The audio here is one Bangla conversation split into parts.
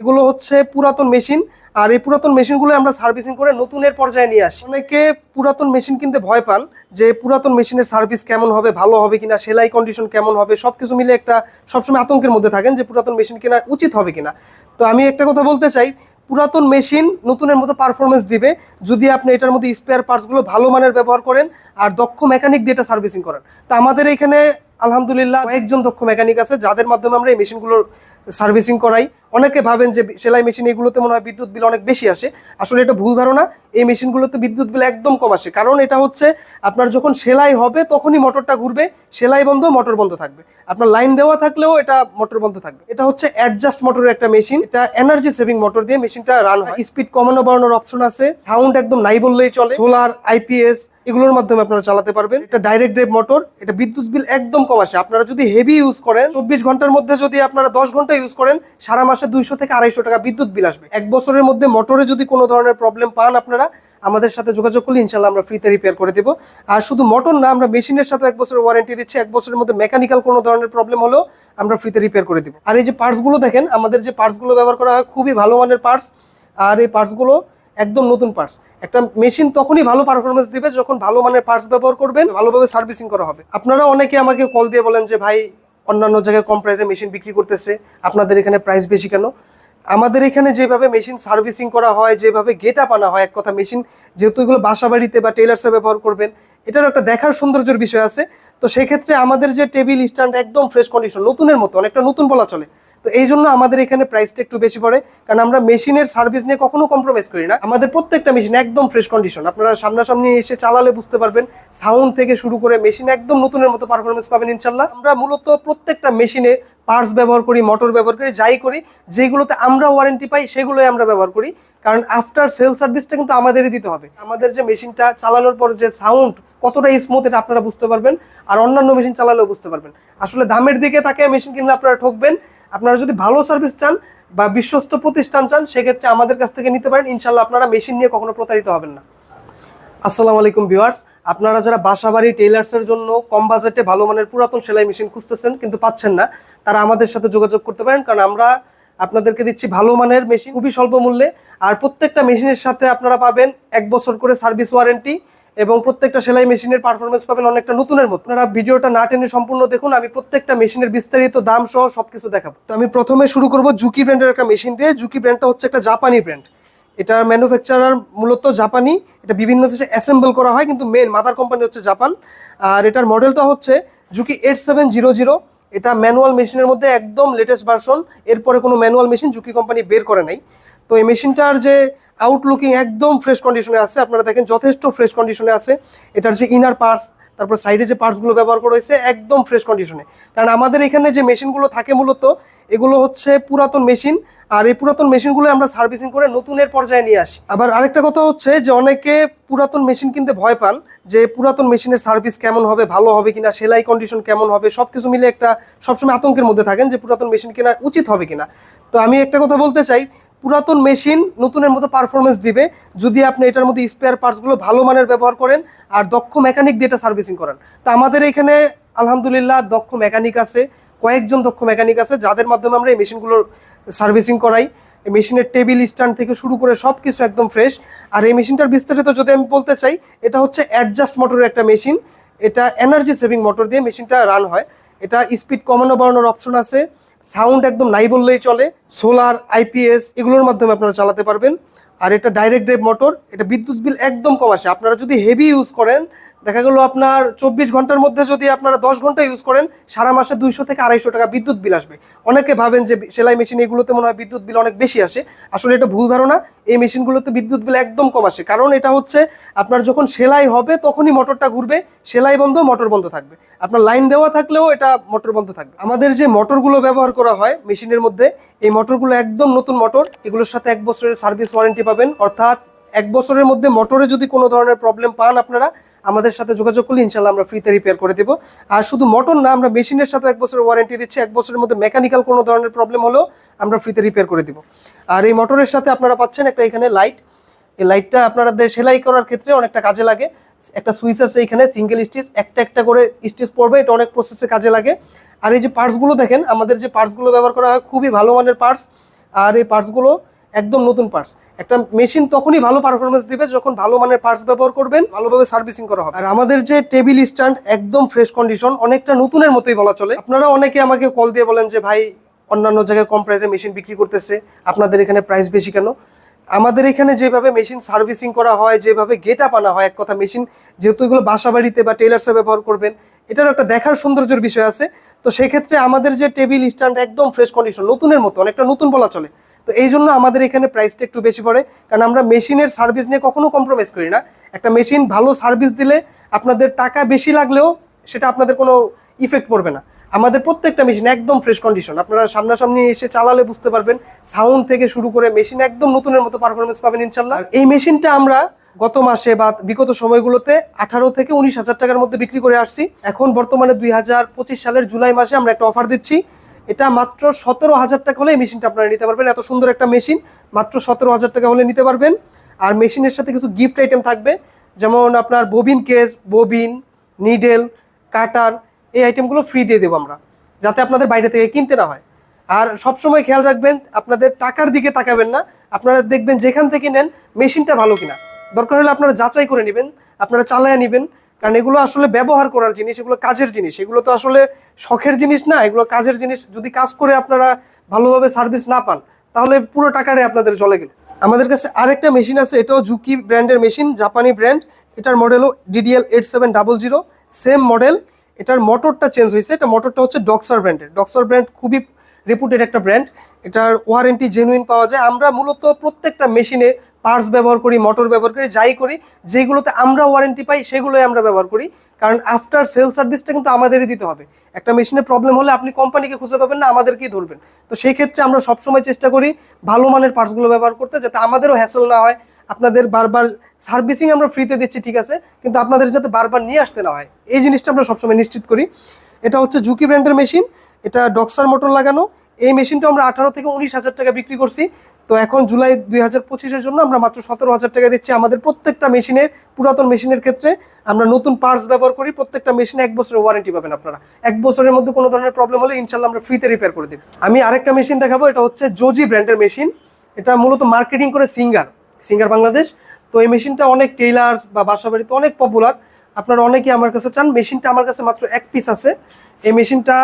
এগুলো হচ্ছে পুরাতন মেশিন, আর এই পুরাতন মেশিনগুলো আমরা সার্ভিসিং করে নতুনের পর্যায়ে নিয়ে আসি। অনেকে পুরাতন মেশিন কিনতে ভয় পান যে পুরাতন মেশিনের সার্ভিস কেমন হবে, ভালো হবে কিনা, সেলাই কন্ডিশন কেমন হবে, সবকিছু মিলে একটা সবসময় আতঙ্কের মধ্যে থাকেন যে পুরাতন মেশিন কেনা উচিত হবে কিনা। তো আমি একটা কথা বলতে চাই, পুরাতন মেশিন নতুনের মতো পারফরমেন্স দিবে যদি আপনি এটার মধ্যে স্পেয়ার পার্টসগুলো ভালো মানের ব্যবহার করেন আর দক্ষ মেকানিক দিয়ে এটা সার্ভিসিং করেন। তো আমাদের এখানে আলহামদুলিল্লাহ কয়েকজন দক্ষ মেকানিক আছে, যাদের মাধ্যমে আমরা এই মেশিনগুলোর সার্ভিসিং করাই। অনেকে ভাবেন যে সেলাই মেশিন এগুলোতে মনে হয় বিদ্যুৎ বিল অনেক বেশি আসে। আসলে এটা ভুল ধারণা। এই মেশিনগুলোতে বিদ্যুৎ বিল একদম কম আসে। কারণ এটা হচ্ছে আপনার যখন সেলাই হবে তখনই মোটরটা ঘুরবে, সেলাই বন্ধ, মোটর বন্ধ থাকবে। আপনার লাইন দেওয়া থাকলেও এটা মোটর বন্ধ থাকবে। এটা হচ্ছে অ্যাডজাস্ট মোটরের একটা মেশিন। এটা এনার্জি সেভিং মোটর দিয়ে মেশিনটা রান হয়। স্পিড কমানো বাড়ানোর অপশন আছে। সাউন্ড একদম নাই বললেই চলে। সোলার আইপিএস এগুলোর মাধ্যমে আপনারা চালাতে পারবেন। এটা ডাইরেক্ট ড্রাইভ মোটর এটা বিদ্যুৎ বিল একদম কম আসে। আপনারা যদি হেভি ইউজ করেন, চব্বিশ ঘণ্টার মধ্যে যদি আপনারা দশ ঘণ্টা ইউজ করেন, সারা মাসে দুইশো থেকে আড়াইশো টাকা বিদ্যুৎ বিল আসবে। এক বছরের মধ্যে মোটরে যদি কোনো ধরনের প্রবলেম পান আপনারা, আমাদের সাথে যোগাযোগ করলে ইনশাল্লাহ আমরা ফ্রিতে রিপেয়ার করে দেবো। আর শুধু মোটর না, আমরা মেশিনের সাথে এক বছরের ওয়ারেন্টি দিচ্ছি, এক বছরের মধ্যে মেকানিক্যাল কোনো ধরনের প্রবলেম হলেও আমরা ফ্রিতে রিপেয়ার করে দেবো। আর এই যে পার্টসগুলো দেখেন, আমাদের যে পার্টসগুলো ব্যবহার করা হয়, খুবই ভালো মানের পার্টস আর এই পার্টসগুলো একদম নতুন পার্টস একটা মেশিন তখনই ভালো পারফরমেন্স দিবে যখন ভালো মানের পার্টস ব্যবহার করবেন, ভালোভাবে সার্ভিসিং করা হবে। আপনারা অনেকে আমাকে কল দিয়ে বলেন যে, ভাই, অন্যান্য জায়গায় কম প্রাইসে মেশিন বিক্রি করতেছে, আপনাদের এখানে প্রাইস বেশি কেন? আমাদের এখানে যেভাবে মেশিন সার্ভিসিং করা হয়, যেভাবে গেট আপ আনা হয়, এক কথা মেশিন যেহেতু এগুলো বাসা বাড়িতে বা টেলার্সে ব্যবহার করবেন, এটার একটা দেখার সৌন্দর্যের বিষয় আছে। তো সেক্ষেত্রে আমাদের যে টেবিল স্ট্যান্ড একদম ফ্রেশ কন্ডিশন নতুনের মতো, অনেকটা নতুন বলা চলে। তো এই জন্য আমাদের এখানে প্রাইসটা একটু বেশি পড়ে। কারণ আমরা মেশিনের সার্ভিস নিয়ে কখনো কম্প্রোমাইজ করি না। আমাদের প্রত্যেকটা মেশিন একদম ফ্রেশ কন্ডিশন আপনারা সামনাসামনি এসে চালালে বুঝতে পারবেন সাউন্ড থেকে শুরু করে মেশিন একদম নতুনের মতো পারফরমেন্স পাবেন ইনশাল্লাহ। আমরা মূলত প্রত্যেকটা মেশিনে পার্টস ব্যবহার করি মোটর ব্যবহার করি, যাই করি, যেগুলোতে আমরা ওয়ারেন্টি পাই, সেগুলোই আমরা ব্যবহার করি। কারণ আফটার সেল সার্ভিসটা কিন্তু আমাদেরই দিতে হবে। আমাদের যে মেশিনটা চালানোর পর যে সাউন্ড কতটা স্মুথ এটা আপনারা বুঝতে পারবেন। আর অন্যান্য মেশিন চালালেও বুঝতে পারবেন। আসলে দামের দিকে তাকে মেশিন কিনলে আপনারা ঠকবেন। আপনারা যদি ভালো সার্ভিস চান বা বিশ্বস্ত প্রতিষ্ঠান চান, সেক্ষেত্রে আমাদের কাছ থেকে নিতে পারেন। ইনশাল্লাহ আপনারা মেশিন নিয়ে কখনো প্রতারিত হবেন না। আসসালামু আলাইকুম ভিউয়ার্স আপনারা যারা বাসাবাড়ি টেইলার্সের জন্য কম বাজেটে ভালো মানের পুরাতন সেলাই মেশিন খুঁজতেছেন, কিন্তু পাচ্ছেন না, তারা আমাদের সাথে যোগাযোগ করতে পারেন, কারণ আমরা আপনাদেরকে দিচ্ছি ভালো মানের মেশিন খুবই স্বল্প মূল্যে, আর প্রত্যেকটা মেশিনের সাথে আপনারা পাবেন এক বছর করে সার্ভিস ওয়ারেন্টি এবং প্রত্যেকটা সেলাই মেশিনের পারফরমেন্স পাবেন অনেকটা নতুনের মতো। আপনারা ভিডিওটা না টেনে সম্পূর্ণ দেখুন, আমি প্রত্যেকটা মেশিনের বিস্তারিত দাম সহ সবকিছু দেখাবো। তো আমি প্রথমে শুরু করব জুকি ব্র্যান্ডের একটা মেশিন দিয়ে। জুকি ব্র্যান্ডটা হচ্ছে একটা জাপানি ব্র্যান্ড এটার ম্যানুফ্যাকচারার মূলত জাপানি। এটা বিভিন্ন দেশে অ্যাসেম্বল করা হয়, কিন্তু মেন মাদার কোম্পানি হচ্ছে জাপান। আর এটার মডেলটা হচ্ছে Juki eight seven zero zero এটা ম্যানুয়াল মেশিনের মধ্যে একদম লেটেস্ট ভার্সন এরপরে কোনো ম্যানুয়াল মেশিন জুকি কোম্পানি বের করে নাই। তো এই মেশিনটার যে আউটলুকিং একদম ফ্রেশ কন্ডিশনে আছে। আপনারা দেখেন যথেষ্ট ফ্রেশ কন্ডিশনে আছে। এটার যে ইনার পার্টস তারপর সাইডে যে পার্টসগুলো ব্যবহার করা হয়েছে, একদম ফ্রেশ কন্ডিশনে কারণ আমাদের এখানে যে মেশিনগুলো থাকে মূলত, এগুলো হচ্ছে পুরাতন মেশিন আর এই পুরাতন মেশিনগুলো আমরা সার্ভিসিং করে নতুনের পর্যায়ে নিয়ে আসি। আবার আরেকটা কথা হচ্ছে যে, অনেকে পুরাতন মেশিন কিনতে ভয় পান যে, পুরাতন মেশিনের সার্ভিস কেমন হবে, ভালো হবে কিনা, সেলাই কন্ডিশন কেমন হবে, সবকিছু মিলে একটা সবসময় আতঙ্কের মধ্যে থাকেন যে, পুরাতন মেশিন কেনা উচিত হবে কিনা। তো আমি একটা কথা বলতে চাই পুরাতন মেশিন নতুনের মতো পারফরমেন্স দিবে। যদি আপনি এটার মধ্যে স্পেয়ার পার্টসগুলো ভালো মানের ব্যবহার করেন আর দক্ষ মেকানিক দিয়ে এটা সার্ভিসিং করেন। তো আমাদের এখানে আলহামদুলিল্লাহ দক্ষ মেকানিক আছে, কয়েকজন দক্ষ মেকানিক আছে যাদের মাধ্যমে আমরা এই মেশিনগুলোর সার্ভিসিং করাই। মেশিনের টেবিল স্ট্যান্ড থেকে শুরু করে সব কিছু একদম ফ্রেশ আর এই মেশিনটার বিস্তারিত যদি আমি বলতে চাই, এটা হচ্ছে অ্যাডজাস্ট মোটরের একটা মেশিন এটা এনার্জি সেভিং মোটর দিয়ে মেশিনটা রান হয়। এটা স্পিড কমানো বাড়ানোর অপশন আছে। সাউন্ড একদম নাই বললেই চলে। সোলার আইপিএস এগুলোর মাধ্যমে আপনারা চালাতে পারবেন। আর এটা ডাইরেক্ট ড্রাইভ মোটর এটা বিদ্যুৎ বিল একদম কম আসে। আপনারা যদি হেভি ইউজ করেন দেখা গেলো আপনার চব্বিশ ঘণ্টার মধ্যে যদি আপনারা দশ ঘণ্টা ইউজ করেন, সারা মাসে দুইশো থেকে আড়াইশো টাকা বিদ্যুৎ বিল আসবে। অনেকে ভাবেন যে সেলাই মেশিন এগুলোতে মনে হয় বিদ্যুৎ বিল অনেক বেশি আসে। আসলে এটা ভুল ধারণা, এই মেশিনগুলোতে বিদ্যুৎ বিল একদম কম আসে। কারণ এটা হচ্ছে আপনার যখন সেলাই হবে, তখনই মোটরটা ঘুরবে, সেলাই বন্ধ, মোটর বন্ধ থাকবে। আপনার লাইন দেওয়া থাকলেও এটা মোটর বন্ধ থাকবে। আমাদের যে মোটরগুলো ব্যবহার করা হয় মেশিনের মধ্যে, এই মোটরগুলো একদম নতুন মোটর, এগুলোর সাথে এক বছরের সার্ভিস ওয়ারেন্টি পাবেন। অর্থাৎ এক বছরের মধ্যে মোটরে যদি কোনো ধরনের প্রবলেম পান আপনারা আমাদের সাথে যোগাযোগ করলে ইনশাল্লাহ আমরা ফ্রিতে রিপেয়ার করে দেবো। আর শুধু মোটর না, আমরা মেশিনের সাথে এক বছরের ওয়ারেন্টি দিচ্ছি, এক বছরের মধ্যে মেকানিক্যাল কোনো ধরনের প্রবলেম হলেও আমরা ফ্রিতে রিপেয়ার করে দিব। আর এই মোটরের সাথে আপনারা পাচ্ছেন একটা এখানে লাইট এই লাইটটা আপনাদের সেলাই করার ক্ষেত্রে অনেকটা কাজে লাগে। একটা সুইচ আছে এখানে সিঙ্গেল স্টিচ একটা একটা করে স্টিচ পড়বে, এটা অনেক প্রসেসে কাজে লাগে। আর এই যে পার্টসগুলো দেখেন, আমাদের যে পার্টসগুলো ব্যবহার করা হয়, খুবই ভালো মানের পার্টস আর এই পার্টসগুলো একদম নতুন পার্টস একটা মেশিন তখনই ভালো পারফরমেন্স দিবে যখন ভালো মানের পার্টস ব্যবহার করবেন, ভালোভাবে সার্ভিসিং করা হবে। আর আমাদের যে টেবিল স্ট্যান্ড একদম ফ্রেশ কন্ডিশন অনেকটা নতুনের মতোই বলা চলে। আপনারা অনেকে আমাকে কল দিয়ে বলেন যে, ভাই, অন্যান্য জায়গায় কম প্রাইসে মেশিন বিক্রি করতেছে। আপনাদের এখানে প্রাইস বেশি কেন? আমাদের এখানে যেভাবে মেশিন সার্ভিসিং করা হয়, যেভাবে গেট আপ আনা হয়, এক কথা মেশিন যেহেতু এগুলো বাসা বাড়িতে বা টেলার্সে ব্যবহার করবেন এটারও একটা দেখার সৌন্দর্যের বিষয় আছে। তো সেক্ষেত্রে আমাদের যে টেবিল স্ট্যান্ড একদম ফ্রেশ কন্ডিশন নতুনের মতো, অনেকটা নতুন বলা চলে। তো এই জন্য আমাদের এখানে প্রাইসটা একটু বেশি পড়ে। কারণ আমরা মেশিনের সার্ভিস নিয়ে কখনো কম্প্রোমাইজ করি না। একটা মেশিন ভালো সার্ভিস দিলে আপনাদের টাকা বেশি লাগলেও সেটা আপনাদের কোনো ইফেক্ট পড়বে না। আমাদের প্রত্যেকটা মেশিন একদম ফ্রেশ কন্ডিশন আপনারা সামনাসামনি এসে চালালে বুঝতে পারবেন সাউন্ড থেকে শুরু করে মেশিন একদম নতুনের মতো পারফরমেন্স পাবেন ইনশাল্লাহ এই মেশিনটা আমরা গত মাসে বা বিগত সময়গুলোতে আঠারো থেকে উনিশ হাজার টাকার মধ্যে বিক্রি করে আসছি। এখন বর্তমানে দুই হাজার পঁচিশ সালের জুলাই মাসে আমরা একটা অফার দিচ্ছি। এটা মাত্র সতেরো হাজার টাকা হলে এই মেশিনটা আপনারা নিতে পারবেন। এত সুন্দর একটা মেশিন, মাত্র সতেরো হাজার টাকা হলে নিতে পারবেন। আর মেশিনের সাথে কিছু গিফট আইটেম থাকবে, যেমন আপনার bobbin case bobbin needle cutter এই আইটেমগুলো ফ্রি দিয়ে দেবো আমরা, যাতে আপনাদের বাইরে থেকে কিনতে না হয়। আর সবসময় খেয়াল রাখবেন, আপনাদের টাকার দিকে তাকাবেন না, আপনারা দেখবেন যেখান থেকে নেন, মেশিনটা ভালো কিনা। দরকার হলে আপনারা যাচাই করে নেবেন, আপনারা চালায় নেবেন কারণ এগুলো আসলে ব্যবহার করার জিনিস, এগুলো কাজের জিনিস। এগুলো তো আসলে শখের জিনিস না, এগুলো কাজের জিনিস। যদি কাজ করে আপনারা ভালোভাবে সার্ভিস না পান, তাহলে পুরো টাকারে আপনাদের চলে গেল। আমাদের কাছে আরেকটা মেশিন আছে, এটাও জুকি ব্র্যান্ডের মেশিন, জাপানি ব্র্যান্ড। এটার মডেলও DDL eight seven double zero, same model. এটার মোটরটা চেঞ্জ হয়েছে, এটা মোটরটা হচ্ছে ডক্সার ব্র্যান্ডের ডক্সার ব্র্যান্ড খুবই রেপুটেড একটা ব্র্যান্ড এটার ওয়ারেন্টি জেনুইন পাওয়া যায়। আমরা মূলত প্রত্যেকটা মেশিনে পার্টস ব্যবহার করি মোটর ব্যবহার করি, যাই করি, যেগুলোতে আমরা ওয়ারেন্টি পাই, সেগুলোই আমরা ব্যবহার করি। কারণ আফটার সেল সার্ভিসটা কিন্তু আমাদেরই দিতে হবে। একটা মেশিনে প্রবলেম হলে আপনি কোম্পানিকে খুঁজে পাবেন না, আমাদেরকেই ধরবেন। তো সেই ক্ষেত্রে আমরা সবসময় চেষ্টা করি ভালো মানের পার্টসগুলো ব্যবহার করতে, যাতে আমাদেরও হ্যাসেল না হয়। আপনাদের বারবার সার্ভিসিং আমরা ফ্রিতে দিচ্ছি, ঠিক আছে? কিন্তু আপনাদের যাতে বারবার নিয়ে আসতে না হয়। এই জিনিসটা আমরা সবসময় নিশ্চিত করি। এটা হচ্ছে জুকি ব্র্যান্ডের মেশিন এটা ডক্সার মোটর লাগানো। এই মেশিনটা আমরা আঠারো থেকে উনিশ হাজার টাকা বিক্রি করছি। তো এখন জুলাই দুই হাজার পঁচিশের জন্য আমরা মাত্র সতেরো হাজার টাকা দিচ্ছি আমাদের প্রত্যেকটা মেশিনের, পুরাতন মেশিনের ক্ষেত্রে। আমরা নতুন পার্টস ব্যবহার করি, প্রত্যেকটা মেশিনে এক বছরের ওয়ারেন্টি পাবেন আপনারা। এক বছরের মধ্যে কোনো ধরনের প্রবলেম হলে ইনশাল্লাহ আমরা ফ্রিতে রিপেয়ার করে দিই আমি আরেকটা মেশিন দেখাবো, এটা হচ্ছে জোজি ব্র্যান্ডের মেশিন এটা মূলত মার্কেটিং করে সিঙ্গার সিঙ্গার বাংলাদেশ তো এই মেশিনটা অনেক টেইলার্স বা বাসা বাড়িতে অনেক পপুলার আপনারা অনেকেই আমার কাছে চান মেশিনটা আমার কাছে মাত্র এক পিস আছে। এই মেশিনটা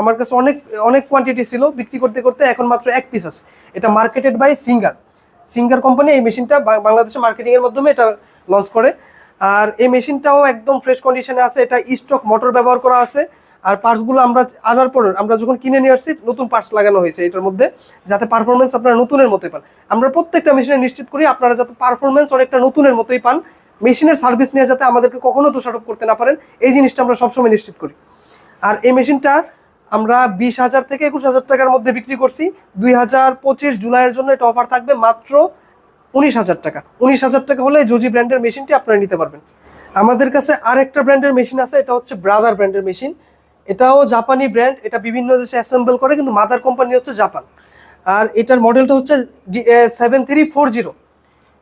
আমার কাছে অনেক অনেক কোয়ান্টিটি ছিল, বিক্রি করতে করতে এখন মাত্র এক পিস আছে। এটা marketed by Singer Singer company এই মেশিনটা বাংলাদেশে মার্কেটিংয়ের মাধ্যমে এটা লঞ্চ করে। আর এই মেশিনটাও একদম ফ্রেশ কন্ডিশনে আছে। এটা স্টক মোটর ব্যবহার করা আছে। আর পার্টসগুলো আমরা আনার পর আমরা যখন কিনে নিয়ে আসছি, নতুন পার্টস লাগানো হয়েছে এটার মধ্যে, যাতে পারফরমেন্স আপনারা নতুনের মতোই পান। আমরা প্রত্যেকটা মেশিনে নিশ্চিত করি, আপনারা যাতে পারফরমেন্স অনেকটা নতুনের মতোই পান। মেশিনের সার্ভিস নিয়ে যাতে আমাদেরকে কখনো দোষারোপ করতে না পারেন, এই জিনিসটা আমরা সবসময় নিশ্চিত করি। আর এই মেশিনটা আমরা বিশ হাজার থেকে একুশ হাজার টাকার মধ্যে বিক্রি করছি। দুই হাজার পঁচিশ জুলাইয়ের জন্য এটা অফার থাকবে মাত্র উনিশ হাজার টাকা। উনিশ হাজার টাকা হলে জোজি ব্র্যান্ডের মেশিনটি আপনারা নিতে পারবেন। আমাদের কাছে আরেকটা ব্র্যান্ডের মেশিন আছে, এটা হচ্ছে ব্রাদার ব্র্যান্ডের মেশিন। এটাও জাপানি ব্র্যান্ড এটা বিভিন্ন দেশে অ্যাসেম্বল করে, কিন্তু মাদার কোম্পানি হচ্ছে জাপান। আর এটার মডেলটা হচ্ছে সেভেন থ্রি ফোর জিরো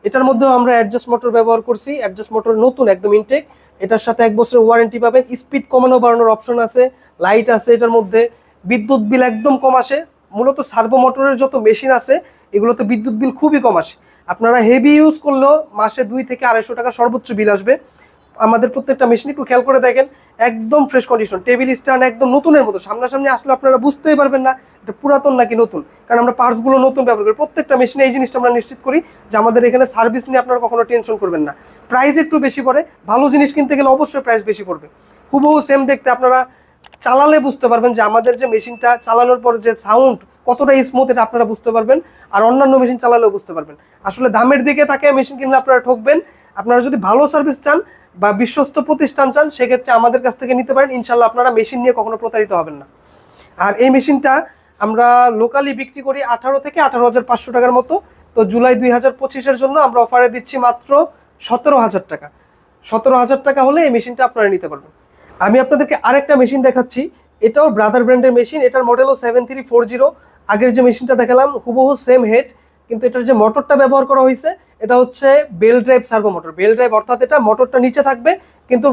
এটার মধ্যেও আমরা অ্যাডজাস্ট মোটর ব্যবহার করছি অ্যাডজাস্ট মোটর নতুন, একদম ইনটেক এটার সাথে এক বছরের ওয়ারেন্টি পাবেন। স্পিড কমানো বাড়ানোর অপশন আছে লাইট আছে এটার মধ্যে, বিদ্যুৎ বিল একদম কম আসে। মূলত সার্ভো মোটরের যত মেশিন আছে, এগুলোতে বিদ্যুৎ বিল খুবই কম আসে। আপনারা হেভি ইউজ করলেও মাসে দুই থেকে আড়াইশো টাকা সর্বোচ্চ বিল আসবে। আমাদের প্রত্যেকটা মেশিন একটু খেয়াল করে দেখেন, একদম ফ্রেশ কন্ডিশন টেবিল স্ট্যান্ড একদম নতুনের মতো। সামনাসামনি আসলে আপনারা বুঝতেই পারবেন না এটা পুরাতন নাকি নতুন, কারণ আমরা পার্টসগুলো নতুন ব্যবহার করি। প্রত্যেকটা মেশিনে এই জিনিসটা আমরা নিশ্চিত করি যে আমাদের এখানে সার্ভিস নিয়ে আপনারা কখনো টেনশন করবেন না। প্রাইস একটু বেশি পড়ে, ভালো জিনিস কিনতে গেলে অবশ্যই প্রাইস বেশি পড়বে। হুবহু সেম দেখতে আপনারা চালালে বুঝতে পারবেন যে আমাদের যে মেশিনটা চালানোর পর যে সাউন্ড কতটা স্মুথ এটা আপনারা বুঝতে পারবেন, আর অন্যান্য মেশিন চালালেও বুঝতে পারবেন। আসলে দামের দিকে তাকে মেশিন কিনলে আপনারা ঠকবেন। আপনারা যদি ভালো সার্ভিস চান বা বিশ্বস্ত প্রতিষ্ঠান চান, সেক্ষেত্রে আমাদের কাছ থেকে নিতে পারেন। ইনশাল্লাহ আপনারা মেশিন নিয়ে কখনো প্রতারিত হবেন না। আর এই মেশিনটা আমরা লোকালি বিক্রি করি আঠারো থেকে আঠারো হাজার পাঁচশো টাকার মতো। তো জুলাই দুই হাজার পঁচিশের জন্য আমরা অফারে দিচ্ছি মাত্র সতেরো হাজার টাকা। সতেরো হাজার টাকা হলে এই মেশিনটা আপনারা নিতে পারবেন। আমি আপনাদেরকে আরেকটা মেশিন দেখাচ্ছি। এটাও ব্রাদার ব্র্যান্ডের মেশিন। এটার মডেলও সেভেন থ্রি ফোর জিরো আগের যে মেশিনটা দেখালাম, হুবহু সেম হেড কিন্তু এটার যে মোটরটা ব্যবহার করা হয়েছে এটা হচ্ছে belt drive servo motor. Belt drive অর্থাৎ এটা মোটরটা নিচে থাকবে, কিন্তু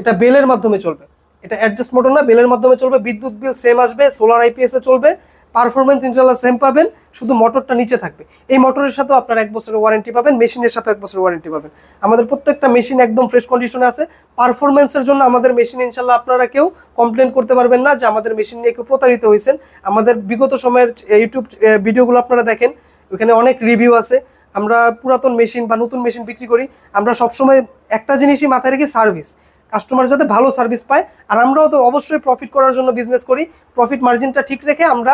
এটা বেলের মাধ্যমে চলবে। এটা অ্যাডজাস্ট মোটর না, বেলের মাধ্যমে চলবে, বিদ্যুৎ বিল সেম আসবে সোলার আইপিএস চলবে পারফরমেন্স ইনশাল্লাহ সেম পাবেন, শুধু মোটরটা নিচে থাকবে। এই মোটরের সাথেও আপনার এক বছরের ওয়ারেন্টি পাবেন মেশিনের সাথে এক বছরের ওয়ারেন্টি পাবেন। আমাদের প্রত্যেকটা মেশিন একদম ফ্রেশ কন্ডিশনে আছে। পারফরমেন্সের জন্য আমাদের মেশিন ইনশাল্লাহ আপনারা কেউ কমপ্লেন করতে পারবেন না যে আমাদের মেশিন নিয়ে কেউ প্রতারিত হয়েছেন। আমাদের বিগত সময়ের ইউটিউব ভিডিওগুলো আপনারা দেখেন, ওখানে অনেক রিভিউ আছে। আমরা পুরাতন মেশিন বা নতুন মেশিন বিক্রি করি, আমরা সবসময় একটা জিনিসই মাথায় রেখে সার্ভিস কাস্টমার যাতে ভালো সার্ভিস পায়, আর আমরাও তো অবশ্যই প্রফিট করার জন্য বিজনেস করি প্রফিট মার্জিনটা ঠিক রেখে আমরা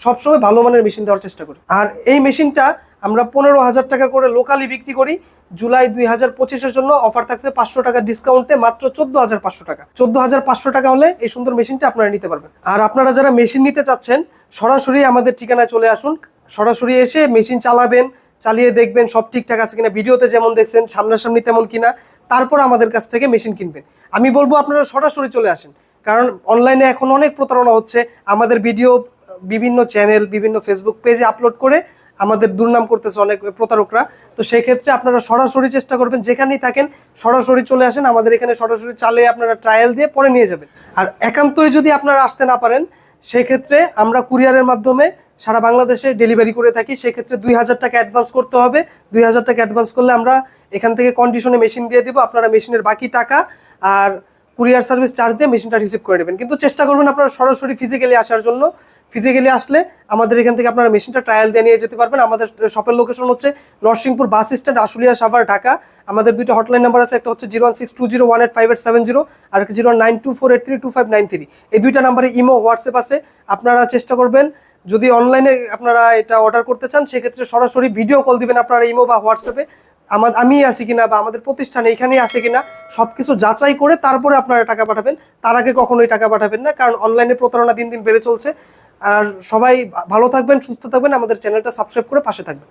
সবসময় ভালো মানের মেশিন দেওয়ার চেষ্টা করি। আর এই মেশিনটা আমরা পনেরো হাজার টাকা করে লোকালি বিক্রি করি, জুলাই দুই হাজার পঁচিশের জন্য অফার থাকছে পাঁচশো টাকা ডিসকাউন্টে মাত্র চোদ্দ হাজার পাঁচশো টাকা। চোদ্দ হাজার পাঁচশো টাকা হলে এই সুন্দর মেশিনটা আপনারা নিতে পারবেন। আর আপনারা যারা মেশিন নিতে চাচ্ছেন, সরাসরি আমাদের ঠিকানায় চলে আসুন। সরাসরি এসে মেশিন চালাবেন চালিয়ে দেখবেন, সব ঠিকঠাক আছে কিনা, ভিডিওতে যেমন দেখছেন, সামনাসামনি তেমন কিনা, তারপর আমাদের কাছ থেকে মেশিন কিনবেন। আমি বলব আপনারা সরাসরি চলে আসেন, কারণ অনলাইনে এখন অনেক প্রতারণা হচ্ছে, আমাদের ভিডিও, বিভিন্ন চ্যানেল, বিভিন্ন ফেসবুক পেজে আপলোড করে আমাদের দুর্নাম করতেছে অনেক প্রতারকরা। তো সেক্ষেত্রে আপনারা সরাসরি চেষ্টা করবেন, যেখানেই থাকেন, সরাসরি চলে আসেন, আমাদের এখানে সরাসরি চালে আপনারা ট্রায়াল দিয়ে পরে নিয়ে যাবেন। আর একান্তই যদি আপনারা আসতে না পারেন, সেক্ষেত্রে আমরা কুরিয়ারের মাধ্যমে সারা বাংলাদেশে ডেলিভারি করে থাকি, সেক্ষেত্রে দুই হাজার টাকা অ্যাডভান্স করতে হবে। দুই হাজার টাকা অ্যাডভান্স করলে আমরা এখান থেকে কন্ডিশনে মেশিন দিয়ে দিব, আপনারা মেশিনের বাকি টাকা আর কুরিয়ার সার্ভিস চার্জ দিয়ে মেশিনটা রিসিভ করে নেবেন। কিন্তু চেষ্টা করবেন আপনারা সরাসরি ফিজিক্যালি আসার জন্য। ফিজিক্যালি আসলে আমাদের এখান থেকে আপনারা মেশিনটা ট্রায়াল দিয়ে নিয়ে যেতে পারবেন। আমাদের শপের লোকেশন হচ্ছে নরসিংপুর বাস স্ট্যান্ড আশুলিয়া সাভার, ঢাকা। আমাদের দুইটা হটলাইন নাম্বার আছে, একটা হচ্ছে zero one six two zero one eight five eight seven zero আর zero nine two four eight three two five nine three. এই দুইটা নাম্বারে ইমো হোয়াটসঅ্যাপ আছে। আপনারা চেষ্টা করবেন যদি অনলাইনে আপনারা এটা অর্ডার করতে চান, সেক্ষেত্রে সরাসরি ভিডিও কল দিবেন আপনারা ইমো বা হোয়াটসঅ্যাপে আমার আমি আছি কিনা বা আমাদের প্রতিষ্ঠানে এখানেই আছে কিনা সব কিছু যাচাই করে তারপরে আপনারা টাকা পাঠাবেন। তার আগে কখনোই টাকা পাঠাবেন না, কারণ অনলাইনে প্রতারণা দিন দিন বেড়ে চলছে। আর সবাই ভালো থাকবেন, সুস্থ থাকবেন। আমাদের চ্যানেলটা সাবস্ক্রাইব করে পাশে থাকবেন।